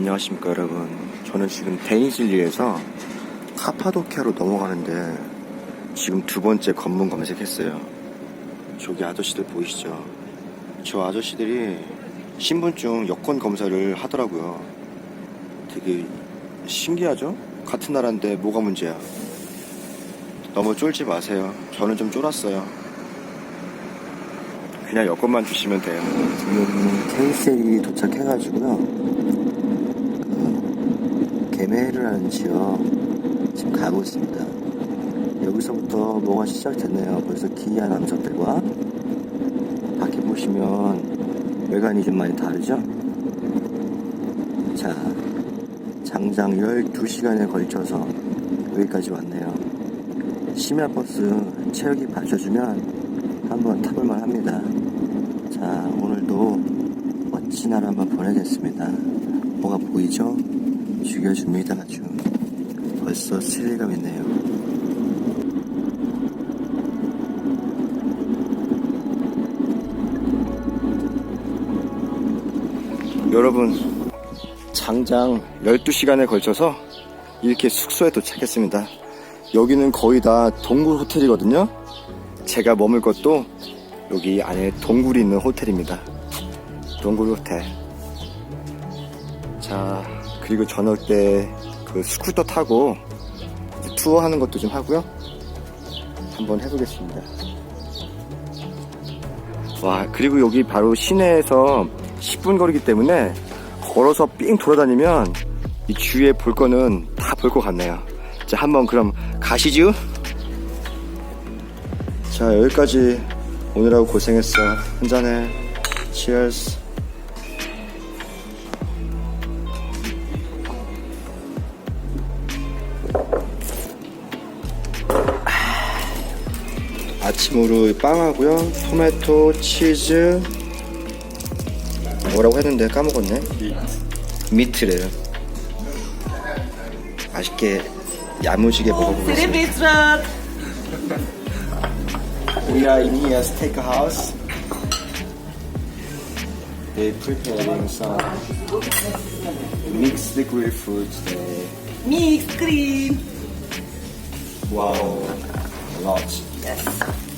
안녕하십니까 여러분. 저는 지금 데니즐리에서 카파도키아로 넘어가는데 지금 두 번째 검문 검색했어요. 저기 아저씨들 보이시죠? 저 아저씨들이 신분증 여권 검사를 하더라고요. 되게 신기하죠? 같은 나라인데 뭐가 문제야? 너무 쫄지 마세요. 저는 좀 쫄았어요. 그냥 여권만 주시면 돼요. 지금 KCL이 도착해가지고요 게메르라는 지역 지금 가고 있습니다. 여기서부터 뭐가 시작됐네요. 벌써 기이한 남성들과 밖에 보시면 외관이 좀 많이 다르죠? 자, 장장 12시간에 걸쳐서 여기까지 왔네요. 심야버스 체력이 받쳐주면 한번 타볼만 합니다. 자, 오늘도 멋진 하루 한번 보내겠습니다. 뭐가 보이죠? 죽여줍니다. 아주. 벌써 스릴감 있네요. 여러분 장장 12시간에 걸쳐서 이렇게 숙소에 도착했습니다. 여기는 거의 다 동굴 호텔이거든요. 제가 머물 것도 여기 안에 동굴이 있는 호텔입니다. 동굴 호텔. 자 그리고 저녁 때 그 스쿠터 타고 이제 투어 하는 것도 좀 하고요. 한번 해보겠습니다. 와 그리고 여기 바로 시내에서 10분 거리기 때문에 걸어서 삥 돌아다니면 이 주위에 볼 거는 다 볼 것 같네요. 자 한번 그럼 가시죠. 자 여기까지 오늘하고 고생했어. 한잔해. Cheers. 아침으로 빵하고요 토마토 치즈 뭐라고 했는데 까먹었네 미트래요 맛있게 야무지게 먹어보겠습니다! We are in here steakhouse They preparing some mixed today Mixed cream! Wow, a lot Yes.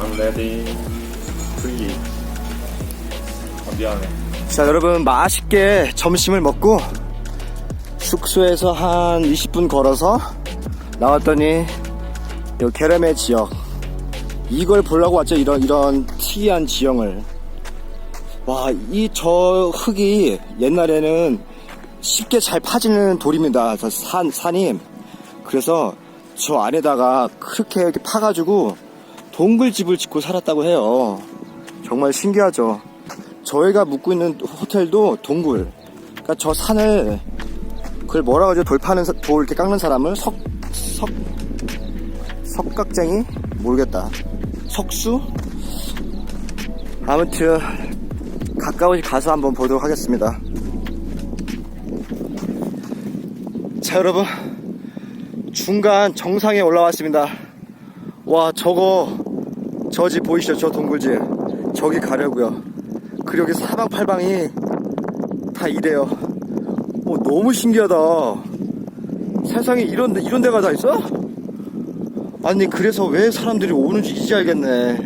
I'm ready. Free. 아, 미안해. 자 여러분 맛있게 점심을 먹고 숙소에서 한 20분 걸어서 나왔더니 요 게레메 지역 이걸 보려고 왔죠 이런 이런 특이한 지형을 와 이 저 흙이 옛날에는 쉽게 잘 파지는 돌입니다 저 산 산이 그래서 저 안에다가 그렇게 이렇게 파가지고 동굴집을 짓고 살았다고 해요 정말 신기하죠 저희가 묵고 있는 호텔도 동굴. 그러니까 저 산을 그걸 뭐라고 하죠? 돌 파는 사- 돌 이렇게 깎는 사람을 석 석 석각쟁이 모르겠다. 석수? 아무튼 가까이 가서 한번 보도록 하겠습니다. 자 여러분 중간 정상에 올라왔습니다. 와 저거 저 집 보이시죠? 저 동굴집 저기 가려고요. 그리고 여기 사방팔방이 다 이래요. 오, 너무 신기하다. 세상에 이런, 데- 이런 데가 다 있어? 아니, 그래서 왜 사람들이 오는지 이제 알겠네.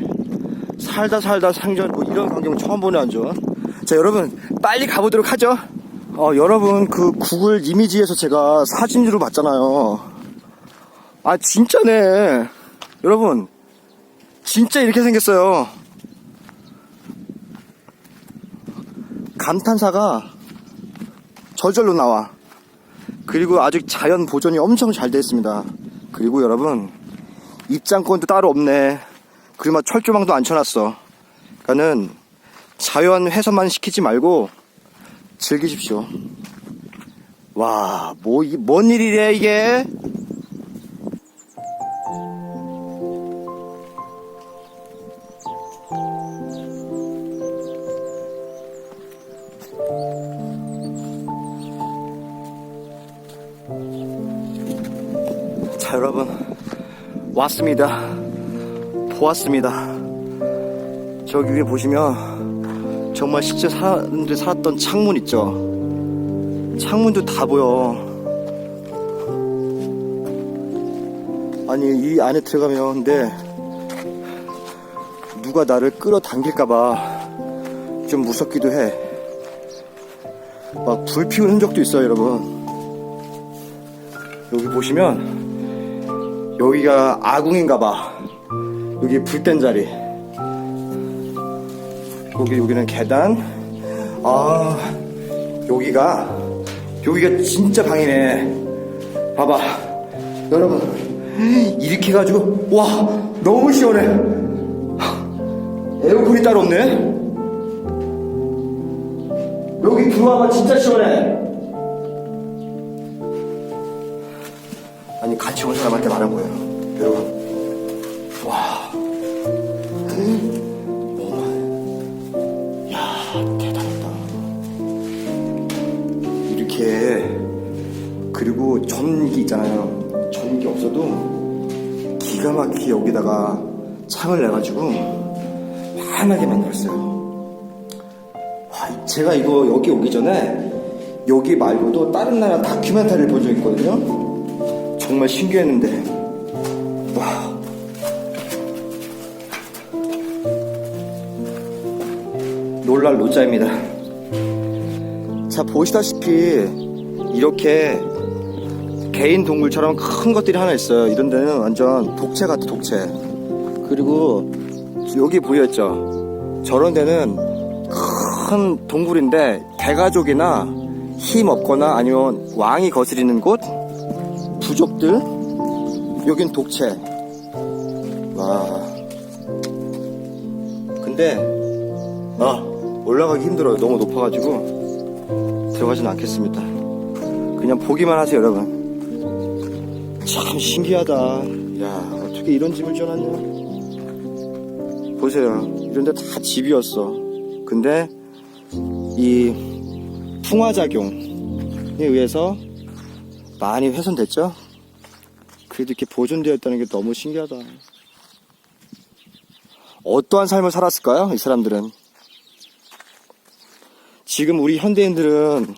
살다 살다 상전, 뭐 이런 광경 처음 보네, 완전. 자, 여러분, 빨리 가보도록 하죠. 어, 여러분, 그 구글 이미지에서 제가 사진으로 봤잖아요. 아, 진짜네. 여러분, 진짜 이렇게 생겼어요. 감탄사가 저절로 나와. 그리고 아직 자연 보존이 엄청 잘돼 있습니다. 그리고 여러분, 입장권도 따로 없네. 그리고 막 철조망도 안 쳐놨어. 그러니까는 자연 훼손만 시키지 말고 즐기십시오. 와, 뭐, 이, 뭔 일이래, 이게? 자 여러분 왔습니다 보았습니다. 저기 위에 보시면 정말 실제 사람들이 살았던 창문 있죠. 창문도 다 보여. 아니 이 안에 들어가면 근데 누가 나를 끌어당길까봐 좀 무섭기도 해. 막 불 피운 흔적도 있어요, 여러분. 여기 보시면 여기가 아궁인가봐. 여기 불땐 자리. 여기 여기는 계단. 아 여기가 여기가 진짜 방이네. 봐봐, 여러분 이렇게 해가지고 와 너무 시원해. 에어컨이 따로 없네. 여기 들어와봐 진짜 시원해. 아니 같이 온 사람한테 말한 거예요. 여러분, 와, 그리고 전기 있잖아요. 전기 없어도 기가 막히게 여기다가 창을 내가지고 환하게 만들었어요. 와, 제가 이거 여기 오기 전에 여기 말고도 다른 나라 다큐멘터리를 본 적 있거든요. 정말 신기했는데, 와. 놀랄 노자입니다. 자, 보시다시피 이렇게 개인 동굴처럼 큰 것들이 하나 있어요. 이런 데는 완전 독채 같아, 독채. 그리고 여기 보였죠? 저런 데는 큰 동굴인데 대가족이나 힘 없거나 아니면 왕이 거스리는 곳? 부족들? 여긴 독채. 와. 근데 아 올라가기 힘들어요. 너무 높아가지고 들어가진 않겠습니다. 그냥 보기만 하세요 여러분 참 신기하다 야 어떻게 이런 집을 지어놨냐 보세요 이런 데 다 집이었어 근데 이 풍화작용에 의해서 많이 훼손됐죠? 그래도 이렇게 보존되어 있다는 게 너무 신기하다. 어떠한 삶을 살았을까요? 이 사람들은. 지금 우리 현대인들은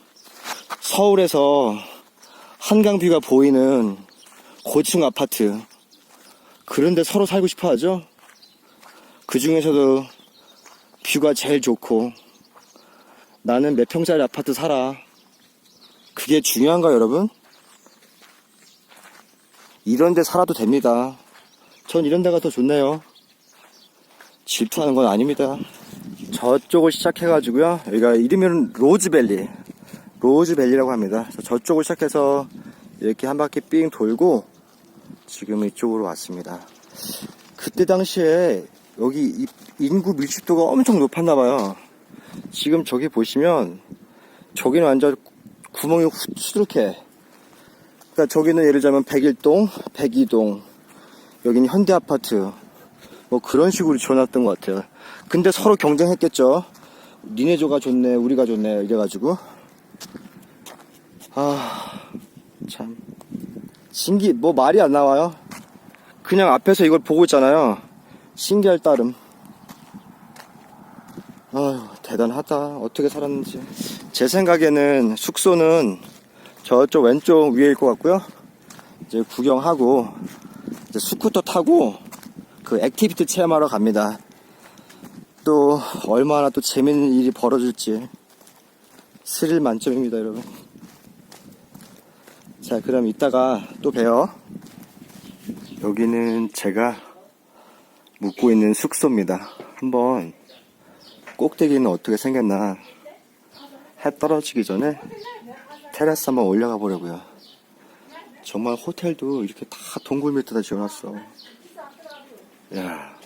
서울에서 한강뷰가 보이는 고층 아파트 그런데 서로 살고 싶어 하죠? 그 중에서도 뷰가 제일 좋고 나는 몇 평짜리 아파트 살아. 그게 중요한가 여러분? 이런 데 살아도 됩니다. 전 이런 데가 더 좋네요. 질투하는 건 아닙니다. 저쪽을 시작해가지고요. 여기가 이름은 로즈밸리. 로즈밸리라고 합니다. 저쪽을 시작해서 이렇게 한 바퀴 삥 돌고 지금 이쪽으로 왔습니다. 그때 당시에 여기 이- 인구 밀집도가 엄청 높았나 봐요. 지금 저기 보시면 저기는 완전 구멍이 후- 수두룩해. 그러니까 저기는 예를 들자면 101동, 102동, 여기는 현대 아파트, 뭐 그런 식으로 지어놨던 것 같아요. 근데 서로 경쟁했겠죠. 니네 조가 좋네, 우리가 좋네, 이래가지고. 아, 참. 신기, 뭐 말이 안 나와요. 그냥 앞에서 이걸 보고 있잖아요. 신기할 따름. 아휴, 대단하다. 어떻게 살았는지. 제 생각에는 숙소는 저쪽 왼쪽 위에일 것 같고요. 이제 구경하고, 이제 스쿠터 타고, 그 액티비티 체험하러 갑니다. 또, 얼마나 또 재밌는 일이 벌어질지. 스릴 만점입니다, 여러분. 자, 그럼 이따가 또 봬요. 여기는 제가 묵고 있는 숙소입니다. 한번 꼭대기는 어떻게 생겼나 해 떨어지기 전에 테라스 한번 올라가 보려고요. 정말 호텔도 이렇게 다 동굴 밑에다 지어놨어. 야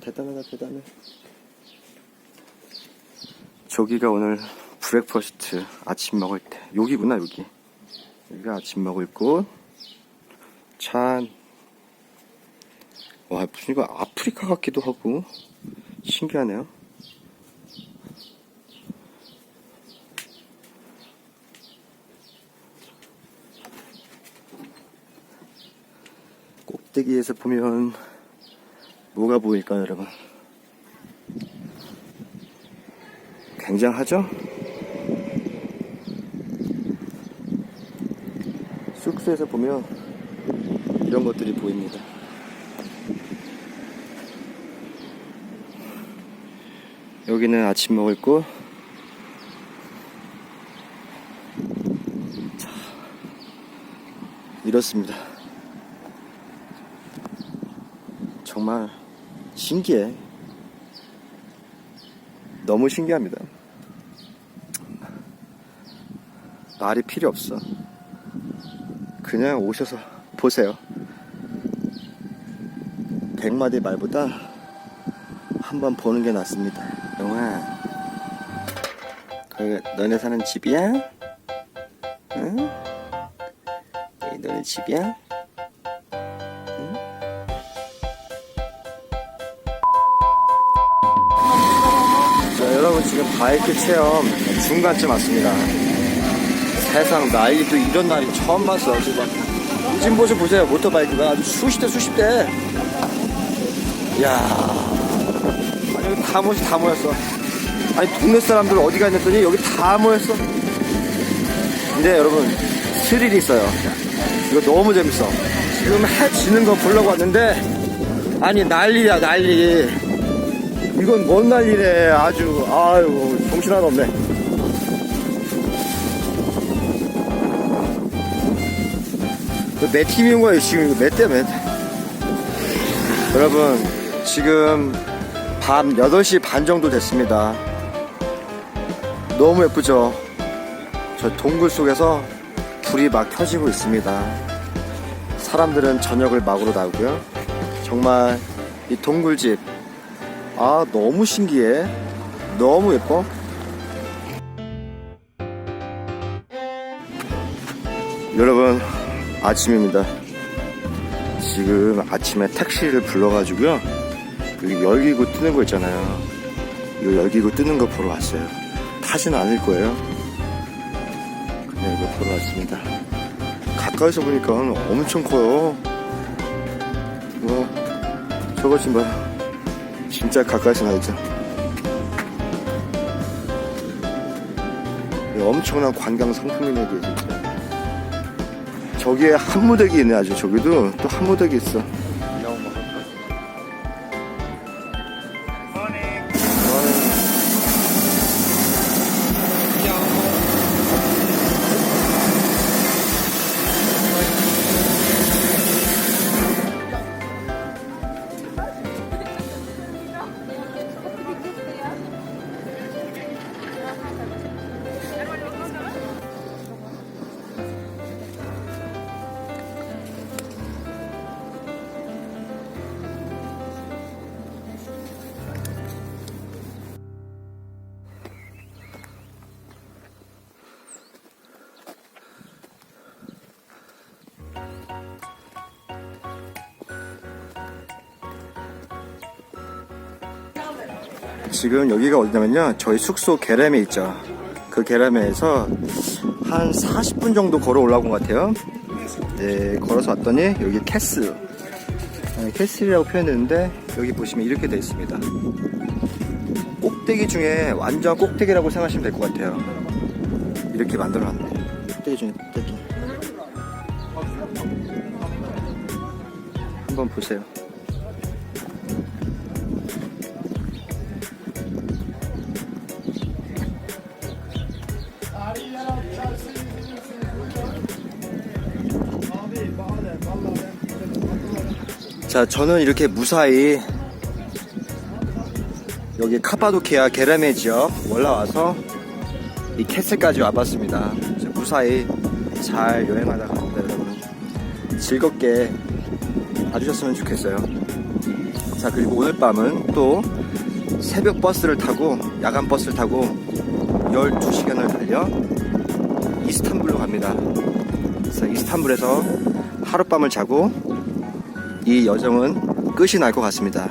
대단하다 대단해. 저기가 오늘 브렉퍼스트 아침 먹을 때 여기구나 여기. 여기가 아침 먹을 곳. 참. 와 무슨 이거 아프리카 같기도 하고 신기하네요. 꼭대기에서 보면 뭐가 보일까요, 여러분? 굉장하죠? 숙소에서 보면 이런 것들이 보입니다. 여기는 아침 먹을 곳. 자, 이렇습니다. 정말 신기해. 너무 신기합니다. 말이 필요 없어. 그냥 오셔서 보세요. 백마디 말보다 한번 보는 게 낫습니다. 영아, 거기 너네 사는 집이야? 응? 여기 너네 집이야? 응? 자, 여러분 지금 바이크 체험 중간쯤 왔습니다. 세상 난리도 이런 날이 처음 봤어. 지금 지금 보세요, 보세요. 모터바이크가 아주 수십 대 수십 대. 이야. 아니 다 모였어 다 모였어 아니 동네 사람들 어디 갔냐 했더니 여기 다 모였어 근데 여러분 스릴이 있어요 이거 너무 재밌어 지금 해 지는 거 보려고 왔는데 아니 난리야 난리 이건 뭔 난리래 아주 아유 정신 하나 없네 몇 팀이 온 거예요 지금 몇 대 몇 여러분 지금 밤 8시 반 정도 됐습니다. 너무 예쁘죠? 저 동굴 속에서 불이 막 켜지고 있습니다. 사람들은 저녁을 막으러 나오고요. 정말 이 동굴집, 아, 너무 신기해. 너무 예뻐. 여러분, 아침입니다. 지금 아침에 택시를 불러가지고요. 여기 열기구 뜨는 거 있잖아요. 이거 열기구 뜨는 거 보러 왔어요. 타진 않을 거예요. 그냥 이거 보러 왔습니다. 가까이서 보니까 엄청 커요. 이거, 저거 좀 봐요. 진짜 가까이서 나있죠. 엄청난 관광 상품이네, 이게 진짜. 저기에 한무대기 있네, 아주. 저기도 또 한무대기 있어. 지금 여기가 어디냐면요. 저희 숙소 게레메 있죠. 그 게레메에서 한 40분 정도 걸어 올라온 것 같아요. 네, 걸어서 왔더니 여기 캐슬. 네, 캐슬이라고 표현했는데 여기 보시면 이렇게 되어 있습니다. 꼭대기 중에 완전 꼭대기라고 생각하시면 될 것 같아요. 이렇게 만들어 놨네. 꼭대기 중에 꼭대기. 한번 보세요. 자, 저는 이렇게 무사히 여기 카파도키아 게라메 지역 올라와서 이 캐슬까지 와봤습니다. 무사히 잘 여행하다 갑니다, 여러분. 즐겁게 봐주셨으면 좋겠어요. 자, 그리고 오늘 밤은 또 새벽 버스를 타고, 야간 버스를 타고 12시간을 달려 이스탄불로 갑니다. 그래서 이스탄불에서 하룻밤을 자고 이 여정은 끝이 날 것 같습니다.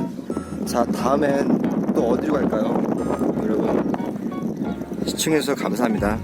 자, 다음엔 또 어디로 갈까요? 여러분, 시청해주셔서 감사합니다.